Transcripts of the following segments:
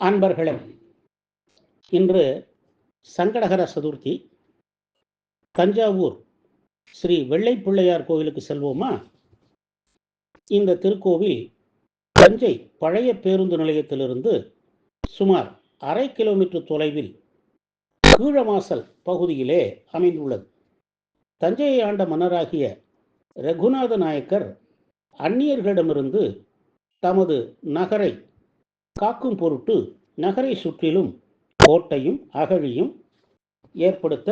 அன்பர்களே இன்று சங்கடகர சதுர்த்தி. தஞ்சாவூர் ஸ்ரீ வெள்ளை பிள்ளையார் கோவிலுக்கு செல்வோமா? இந்த திருக்கோவில் தஞ்சை பழைய பேருந்து நிலையத்திலிருந்து சுமார் அரை கிலோமீட்டர் தொலைவில் கீழமாசல் பகுதியிலே அமைந்துள்ளது. தஞ்சையை ஆண்ட மன்னராகிய ரகுநாத நாயக்கர் அந்நியர்களிடமிருந்து தமது நகரை காக்கும் பொருட்டு நகரை சுற்றிலும் கோட்டையும் அகழியும் ஏற்படுத்த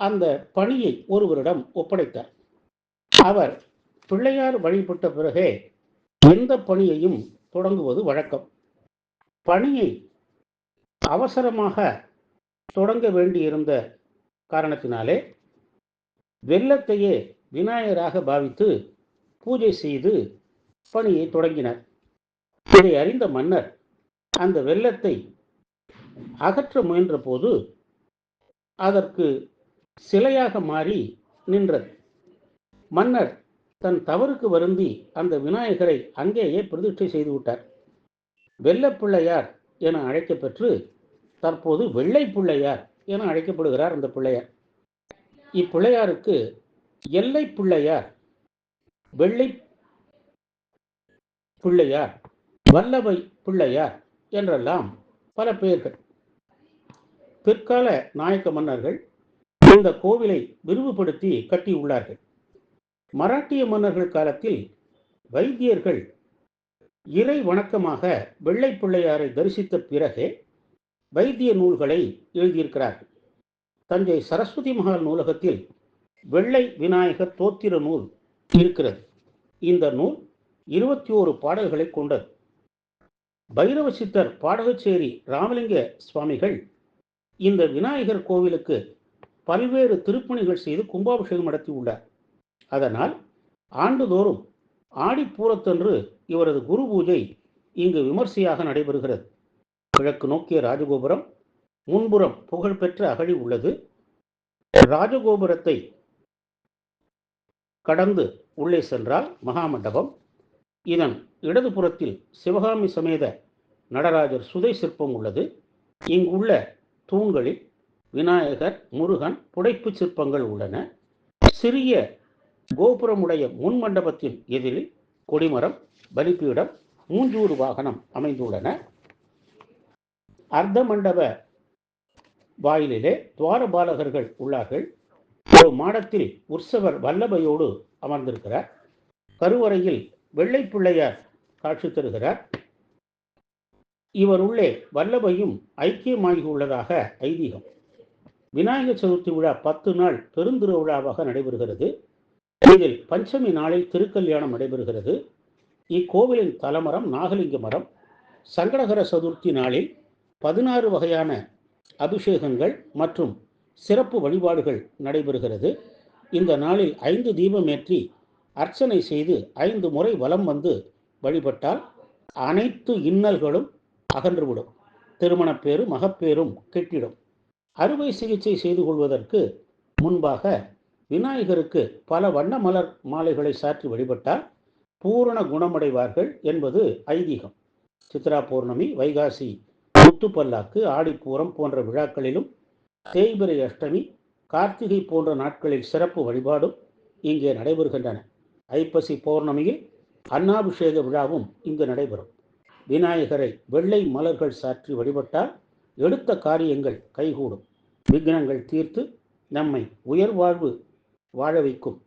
அந்த பணியை ஒருவரிடம் ஒப்படைத்தார். அவர் பிள்ளையார் வழிபட்ட பிறகே எந்த பணியையும் தொடங்குவது வழக்கம். பணியை அவசரமாக தொடங்க வேண்டியிருந்த காரணத்தினாலே வெள்ளத்தையே விநாயகராக பாவித்து பூஜை செய்து பணியை தொடங்கினார். இதை அறிந்த மன்னர் அந்த வெள்ளத்தை அகற்ற முயன்ற போது அதற்கு சிலையாக மாறி நின்றது. மன்னர் தன் தவறுக்கு வருந்தி அந்த விநாயகரை அங்கேயே பிரதிஷ்டை செய்து விட்டார். வெள்ளப்பிள்ளையார் என அழைக்கப்பெற்று தற்போது வெள்ளை பிள்ளையார் என அழைக்கப்படுகிறார் அந்த பிள்ளையார். இப்பிள்ளையாருக்கு எல்லை பிள்ளையார் வெள்ளை பிள்ளையார் வல்லவை பிள்ளையார் என்றெல்லாம் பல பெயர்கள். பிற்கால நாயக்க மன்னர்கள் இந்த கோவிலை விரிவுபடுத்தி கட்டியுள்ளார்கள். மராட்டிய மன்னர்கள் காலத்தில் வைத்தியர்கள் இறை வணக்கமாக வெள்ளை பிள்ளையாரை தரிசித்த பிறகே வைத்திய நூல்களை எழுதியிருக்கிறார்கள். தஞ்சை சரஸ்வதி மகால் நூலகத்தில் வெள்ளை விநாயகர் தோத்திர நூல் இருக்கிறது. இந்த நூல் இருபத்தி ஓரு பாடல்களை கொண்டது. பைரவ சித்தர் பாடகச்சேரி ராமலிங்க சுவாமிகள் இந்த விநாயகர் கோவிலுக்கு பல்வேறு திருப்பணிகள் செய்து கும்பாபிஷேகம் நடத்தியுள்ளார். அதனால் ஆண்டுதோறும் ஆடிப்பூரத்தன்று இவரது குரு பூஜை இங்கு விமர்சையாக நடைபெறுகிறது. கிழக்கு நோக்கிய ராஜகோபுரம் முன்புறம் புகழ்பெற்ற அகழி உள்ளது. ராஜகோபுரத்தை கடந்து உள்ளே சென்றால் மகாமண்டபம். இதன் இடதுபுறத்தில் சிவகாமி சமேத நடராஜர் சுதை சிற்பம் உள்ளது. இங்குள்ள தூண்களில் விநாயகர் முருகன் புடைப்பு சிற்பங்கள் உள்ளன. சிறிய கோபுரமுடைய முன் மண்டபத்தின் எதிரில் கொடிமரம் பலிப்பீடம் மூஞ்சூறு வாகனம் அமைந்துள்ளன. அர்த்த மண்டப வாயிலிலே துவாரபாலகர்கள் உள்ளார்கள். ஒரு மாடத்தில் உற்சவர் வல்லபையோடு அமர்ந்திருக்கிறார். கருவறையில் வெள்ளை பிள்ளையார் காட்சி தருகிறார். இவர் உள்ளே வல்லபையும் ஐக்கியமாகி உள்ளதாக ஐதீகம். விநாயகர் சதுர்த்தி விழா பத்து நாள் பெருந்திருவிழாவாக நடைபெறுகிறது. இதில் பஞ்சமி நாளில் திருக்கல்யாணம் நடைபெறுகிறது. இக்கோவிலின் தலமரம் நாகலிங்க மரம். சங்கடகர சதுர்த்தி நாளில் பதினாறு வகையான அபிஷேகங்கள் மற்றும் சிறப்பு வழிபாடுகள் நடைபெறுகிறது. இந்த நாளில் ஐந்து தீபமேற்றி அர்ச்சனை செய்து ஐந்து முறை வலம் வந்து வழிபட்டால் அனைத்து இன்னல்களும் அகன்றுவிடும். திருமணப்பேறு மகப்பேரும் கெட்டிடும். அறுவை சிகிச்சை செய்து கொள்வதற்கு முன்பாக விநாயகருக்கு பல வண்ண மலர் மாலைகளை சாற்றி வழிபட்டால் பூரண குணமடைவார்கள் என்பது ஐதீகம். சித்ரா பௌர்ணமி வைகாசி முத்துப்பல்லாக்கு ஆடிப்பூரம் போன்ற விழாக்களிலும் தேய்பிரை அஷ்டமி கார்த்திகை போன்ற நாட்களில் சிறப்பு வழிபாடும் இங்கே நடைபெறுகின்றன. ஐப்பசி பௌர்ணமியில் அன்னாபிஷேக விழாவும் இங்கு நடைபெறும். விநாயகரை வெள்ளை மலர்கள் சாற்றி வழிபட்டால் எடுத்த காரியங்கள் கைகூடும். விக்னங்கள் தீர்த்து நம்மை உயர்வாழ்வு வாழ வைக்கும்.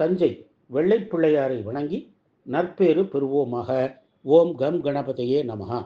தஞ்சை வெள்ளைப்பிள்ளையாரை வணங்கி நற்பேறு பெறுவோமாக. ஓம் கம் கணபதியே நமகா